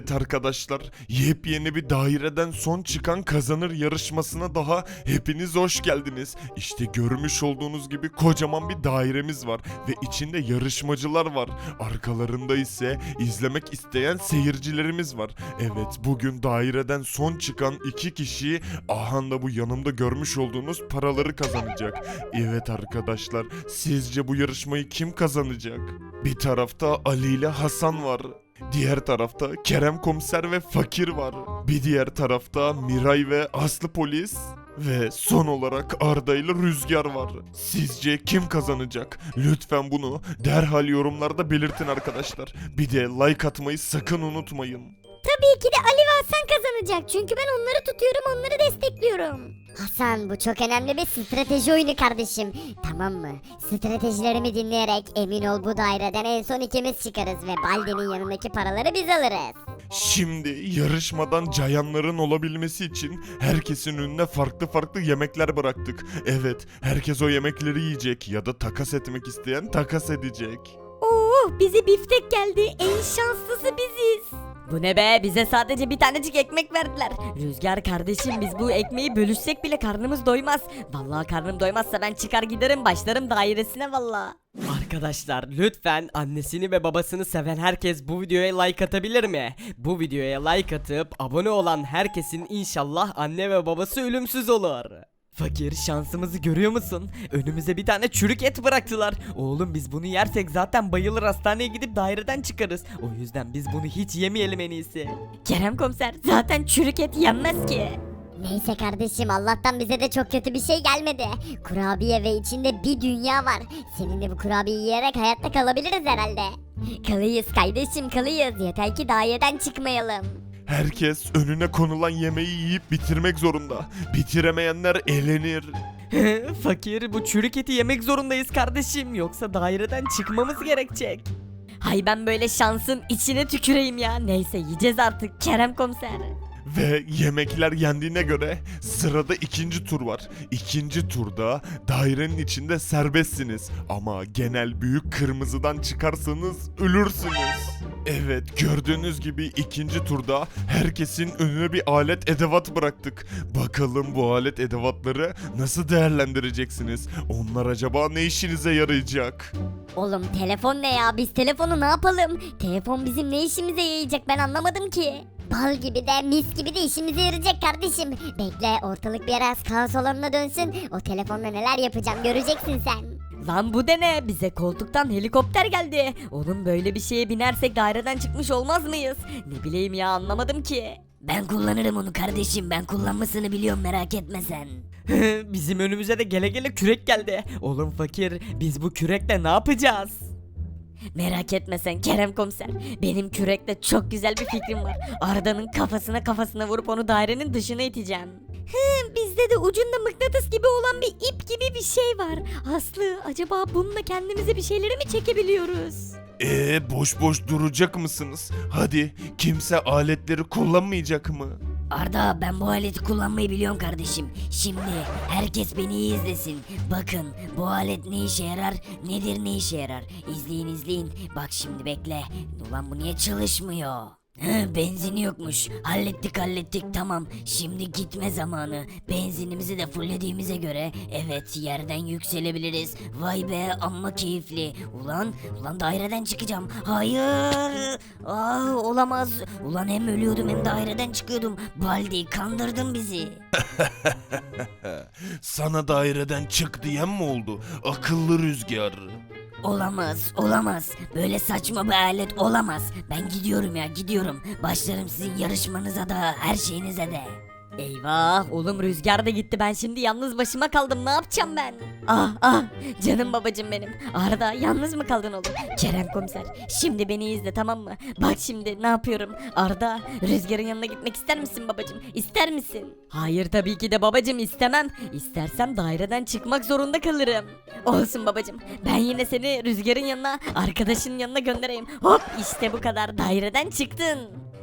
Evet arkadaşlar, yepyeni bir daireden son çıkan kazanır yarışmasına daha hepiniz hoş geldiniz. İşte görmüş olduğunuz gibi kocaman bir dairemiz var ve içinde yarışmacılar var. Arkalarında ise izlemek isteyen seyircilerimiz var. Evet, bugün daireden son çıkan iki kişi aha da bu yanımda görmüş olduğunuz paraları kazanacak. Evet arkadaşlar, sizce bu yarışmayı kim kazanacak? Bir tarafta Ali ile Hasan var. Diğer tarafta Kerem Komiser ve Fakir var. Bir diğer tarafta Miray ve Aslı Polis. Ve son olarak Arda ile Rüzgar var. Sizce kim kazanacak? Lütfen bunu derhal yorumlarda belirtin arkadaşlar. Bir de like atmayı sakın unutmayın. Tabii ki de Ali ve Hasan kazanacak. Çünkü ben onları tutuyorum, onları destekliyorum. Hasan bu çok önemli bir strateji oyunu kardeşim. Tamam mı? Stratejilerimi dinleyerek emin ol bu daireden en son ikimiz çıkarız ve Baldi'nin yanındaki paraları biz alırız. Şimdi yarışmadan cayanların olabilmesi için herkesin önüne farklı farklı yemekler bıraktık. Evet, herkes o yemekleri yiyecek ya da takas etmek isteyen takas edecek. Oo, bize biftek geldi. En şanslısı biziz. Bu ne be bize sadece bir tanecik ekmek verdiler. Rüzgar kardeşim biz bu ekmeği bölüşsek bile karnımız doymaz. Vallahi karnım doymazsa ben çıkar giderim başlarım dairesine vallahi. Arkadaşlar lütfen annesini ve babasını seven herkes bu videoya like atabilir mi? Bu videoya like atıp abone olan herkesin inşallah anne ve babası ölümsüz olur. Fakir şansımızı görüyor musun? Önümüze bir tane çürük et bıraktılar. Oğlum biz bunu yersek zaten bayılır hastaneye gidip daireden çıkarız. O yüzden biz bunu hiç yemeyelim en iyisi. Kerem komiser zaten çürük et yenmez ki. Neyse kardeşim Allah'tan bize de çok kötü bir şey gelmedi. Kurabiye ve içinde bir dünya var. Seninle bu kurabiyeyi yiyerek hayatta kalabiliriz herhalde. Kalıyız kardeşim kalıyız. Yeter ki daireden çıkmayalım. Herkes önüne konulan yemeği yiyip bitirmek zorunda. Bitiremeyenler elenir. Fakir bu çürük eti yemek zorundayız kardeşim yoksa daireden çıkmamız gerekecek. Hay ben böyle şansın içine tüküreyim ya. Neyse yiyeceğiz artık Kerem komiser. Ve yemekler yendiğine göre sırada ikinci tur var. İkinci turda dairenin içinde serbestsiniz. Ama genel büyük kırmızıdan çıkarsanız ölürsünüz. Evet gördüğünüz gibi ikinci turda herkesin önüne bir alet edevat bıraktık. Bakalım bu alet edevatları nasıl değerlendireceksiniz? Onlar acaba ne işinize yarayacak? Oğlum telefon ne ya? Biz telefonu ne yapalım? Telefon bizim ne işimize yarayacak ben anlamadım ki. Bal gibi de mis gibi de işimize yarayacak kardeşim. Bekle ortalık biraz kaos alanına dönsün. O telefonla neler yapacağım göreceksin sen. Lan bu de ne? Bize koltuktan helikopter geldi. Onun böyle bir şeye binersek daireden çıkmış olmaz mıyız? Ne bileyim ya anlamadım ki. Ben kullanırım onu kardeşim. Ben kullanmasını biliyorum merak etme sen. Bizim önümüze de gele gele kürek geldi. Oğlum fakir biz bu kürekle ne yapacağız? Merak etme sen Kerem komiser. Benim kürekle çok güzel bir fikrim var. Arda'nın kafasına kafasına vurup onu dairenin dışına iteceğim. Bizde de ucunda mıknatıs gibi olan bir ip gibi bir şey var. Aslı acaba bununla kendimize bir şeyleri mi çekebiliyoruz? Ee boş boş duracak mısınız? Hadi kimse aletleri kullanmayacak mı? Arda ben bu aleti kullanmayı biliyorum kardeşim. Şimdi herkes beni iyi izlesin. Bakın bu alet ne işe yarar nedir ne işe yarar. İzleyin izleyin. Bak şimdi bekle. Ulan bu niye çalışmıyor? Hı, benzini yokmuş. Hallettik hallettik tamam. Şimdi gitme zamanı. Benzinimizi de fullediğimize göre evet yerden yükselebiliriz. Vay be amma keyifli. Ulan ulan daireden çıkacağım. Hayır. Aa, olamaz. Ulan hem ölüyordum hem daireden çıkıyordum. Baldi kandırdın bizi. Sana daireden çık diyen mi oldu? Akıllı rüzgar. Olamaz, olamaz. Böyle saçma bir alet olamaz. Ben gidiyorum ya, gidiyorum. Başlarım sizin yarışmanıza da, her şeyinize de. Eyvah oğlum rüzgar da gitti ben şimdi yalnız başıma kaldım ne yapacağım ben? Ah ah canım babacım benim. Arda yalnız mı kaldın oğlum? Kerem komiser şimdi beni izle tamam mı? Bak şimdi ne yapıyorum? Arda rüzgarın yanına gitmek ister misin babacım? İster misin? Hayır tabii ki de babacım istemem. İstersem daireden çıkmak zorunda kalırım. Olsun babacım ben yine seni rüzgarın yanına arkadaşının yanına göndereyim. Hop işte bu kadar daireden çıktın.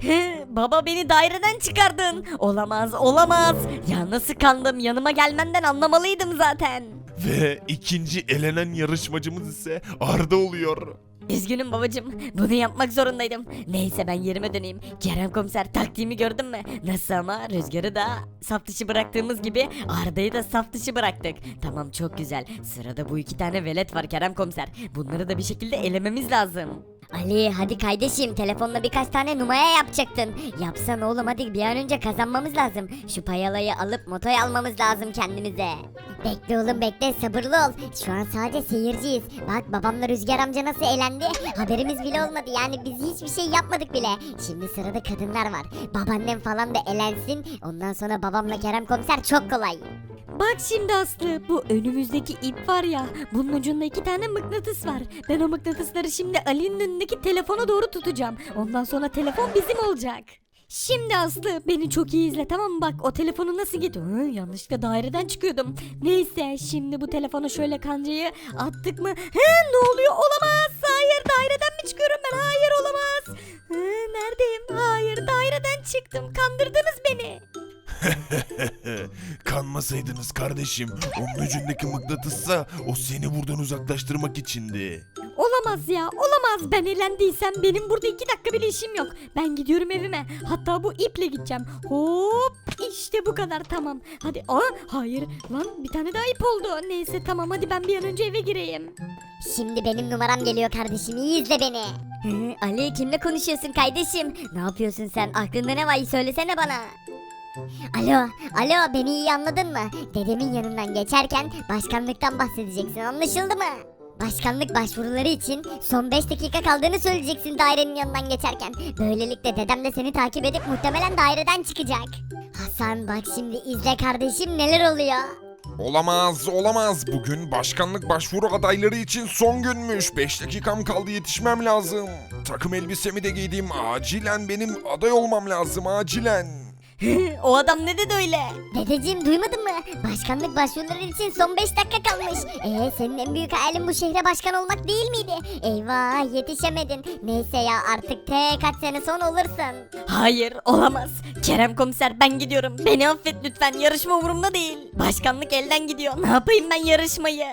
He, baba beni daireden çıkardın. Olamaz, olamaz. Ya nasıl kandım? Yanıma gelmenden anlamalıydım zaten. Ve ikinci elenen yarışmacımız ise Arda oluyor. Üzgünüm babacım. Bunu yapmak zorundaydım. Neyse ben yerime döneyim. Kerem komiser taktiğimi gördün mü? Nasıl ama Rüzgar'ı da saf dışı bıraktığımız gibi Arda'yı da saf dışı bıraktık. Tamam çok güzel. Sırada bu iki tane velet var Kerem komiser. Bunları da bir şekilde elememiz lazım. Ali hadi kardeşim telefonla birkaç tane numara yapacaktın. Yapsan oğlum hadi bir an önce kazanmamız lazım. Şu payalayı alıp motoyu almamız lazım kendimize. Bekle oğlum bekle sabırlı ol. Şu an sadece seyirciyiz. Bak babamla Rüzgar amca nasıl eğlendi. Haberimiz bile olmadı yani biz hiçbir şey yapmadık bile. Şimdi sırada kadınlar var. Babaannem falan da elensin. Ondan sonra babamla Kerem komiser çok kolay. Bak şimdi Aslı bu önümüzdeki ip var ya bunun ucunda iki tane mıknatıs var. Ben o mıknatısları şimdi Ali'nin önündeki telefona doğru tutacağım. Ondan sonra telefon bizim olacak. Şimdi Aslı beni çok iyi izle tamam mı bak o telefonu nasıl git Hı, yanlışlıkla daireden çıkıyordum. Neyse şimdi bu telefonu şöyle kancayı attık mı? Hı, ne oluyor olamaz hayır daireden mi çıkıyorum ben hayır olamaz. Hı, neredeyim hayır daireden çıktım kandırdınız beni. Kanmasaydınız kardeşim. Onun ucundaki mıknatıssa o seni buradan uzaklaştırmak içindi. Olamaz ya olamaz ben eğlendiysem benim burada iki dakika bile işim yok. Ben gidiyorum evime hatta bu iple gideceğim. Hop işte bu kadar tamam. Hadi aa hayır lan bir tane daha ip oldu. Neyse tamam hadi ben bir an önce eve gireyim. Şimdi benim numaram geliyor kardeşim iyi izle beni. Hı, Ali kimle konuşuyorsun kardeşim? Ne yapıyorsun sen? Aklında ne var? Söylesene bana. Alo, alo beni iyi anladın mı? Dedemin yanından geçerken başkanlıktan bahsedeceksin anlaşıldı mı? Başkanlık başvuruları için son 5 dakika kaldığını söyleyeceksin dairenin yanından geçerken. Böylelikle dedem de seni takip edip muhtemelen daireden çıkacak. Hasan bak şimdi izle kardeşim neler oluyor. Olamaz, olamaz. Bugün başkanlık başvuru adayları için son günmüş. 5 dakikam kaldı yetişmem lazım. Takım elbisemi de giydim. Acilen benim aday olmam lazım, acilen. o adam ne dedi öyle? Dedeciğim duymadın mı? Başkanlık başvuruları için son 5 dakika kalmış. Ee senin en büyük hayalin bu şehre başkan olmak değil miydi? Eyvah yetişemedin. Neyse ya artık tek kaç sene sonra olursun. Hayır olamaz. Kerem komiser ben gidiyorum. Beni affet lütfen yarışma umurumda değil. Başkanlık elden gidiyor. Ne yapayım ben yarışmayı?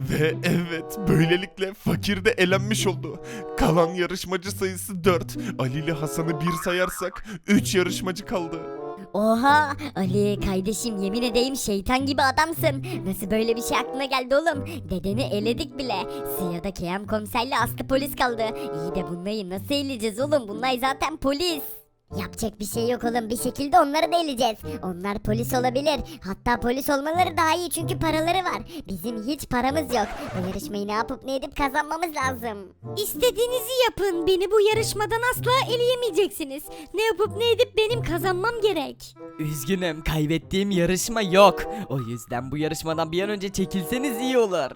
Ve evet, böylelikle fakir de elenmiş oldu. Kalan yarışmacı sayısı 4. Ali ile Hasan'ı bir sayarsak 3 yarışmacı kaldı. Oha Ali kardeşim yemin edeyim şeytan gibi adamsın. Nasıl böyle bir şey aklına geldi oğlum? Dedeni eledik bile. Sırada Kerem komiserle Aslı polis kaldı. İyi de bunları nasıl eleyeceğiz oğlum? Bunlar zaten polis. Yapacak bir şey yok oğlum bir şekilde onları da eleyeceğiz. Onlar polis olabilir. Hatta polis olmaları daha iyi çünkü paraları var. Bizim hiç paramız yok. Bu yarışmayı ne yapıp ne edip kazanmamız lazım. İstediğinizi yapın. Beni bu yarışmadan asla eleyemeyeceksiniz. Ne yapıp ne edip benim kazanmam gerek. Üzgünüm kaybettiğim yarışma yok. O yüzden bu yarışmadan bir an önce çekilseniz iyi olur.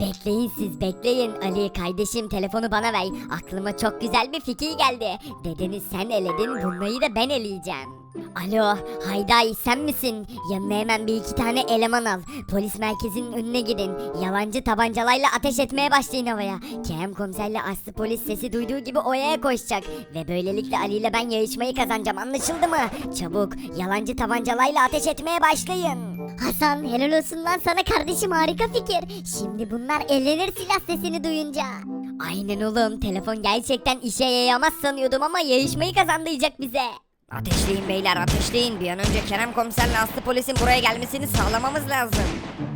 Bekleyin siz bekleyin. Ali kardeşim telefonu bana ver. Aklıma çok güzel bir fikir geldi. Dedeni sen eledin bunları da ben eleyeceğim. Alo Hayday sen misin? Yanına hemen bir iki tane eleman al. Polis merkezinin önüne gidin. Yalancı tabancalarla ateş etmeye başlayın havaya. Kerem komiserle Aslı polis sesi duyduğu gibi oyaya koşacak. Ve böylelikle Ali ile ben yarışmayı kazanacağım anlaşıldı mı? Çabuk yalancı tabancalarla ateş etmeye başlayın. Hasan helal olsun lan sana kardeşim harika fikir. Şimdi bunlar elenir silah sesini duyunca. Aynen oğlum telefon gerçekten işe yaramaz sanıyordum ama yarışmayı kazandıracak bize. Ateşleyin beyler ateşleyin. Bir an önce Kerem komiserle Aslı polisin buraya gelmesini sağlamamız lazım.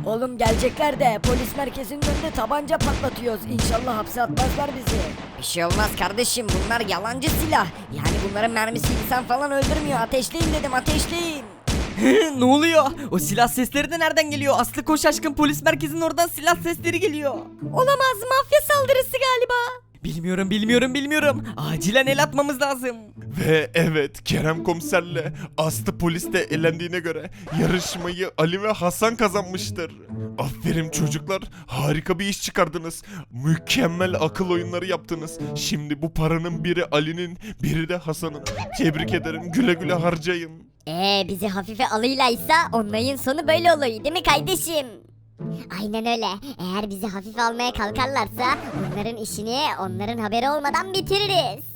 Oğlum gelecekler de polis merkezinin önünde tabanca patlatıyoruz. İnşallah hapse atmazlar bizi. Bir şey olmaz kardeşim bunlar yalancı silah. Yani bunların mermisi insan falan öldürmüyor. Ateşleyin dedim ateşleyin. ne oluyor? O silah sesleri de nereden geliyor? Aslı koş aşkın polis merkezinin oradan silah sesleri geliyor. Olamaz mafya saldırısı galiba. Bilmiyorum bilmiyorum bilmiyorum. Acilen el atmamız lazım. Ve evet Kerem komiserle Aslı polis de elendiğine göre yarışmayı Ali ve Hasan kazanmıştır. Aferin çocuklar harika bir iş çıkardınız. Mükemmel akıl oyunları yaptınız. Şimdi bu paranın biri Ali'nin biri de Hasan'ın. Tebrik ederim güle güle harcayın. Ee bizi hafife alıylaysa onların sonu böyle oluyor değil mi kardeşim? Aynen öyle. Eğer bizi hafife almaya kalkarlarsa onların işini onların haberi olmadan bitiririz.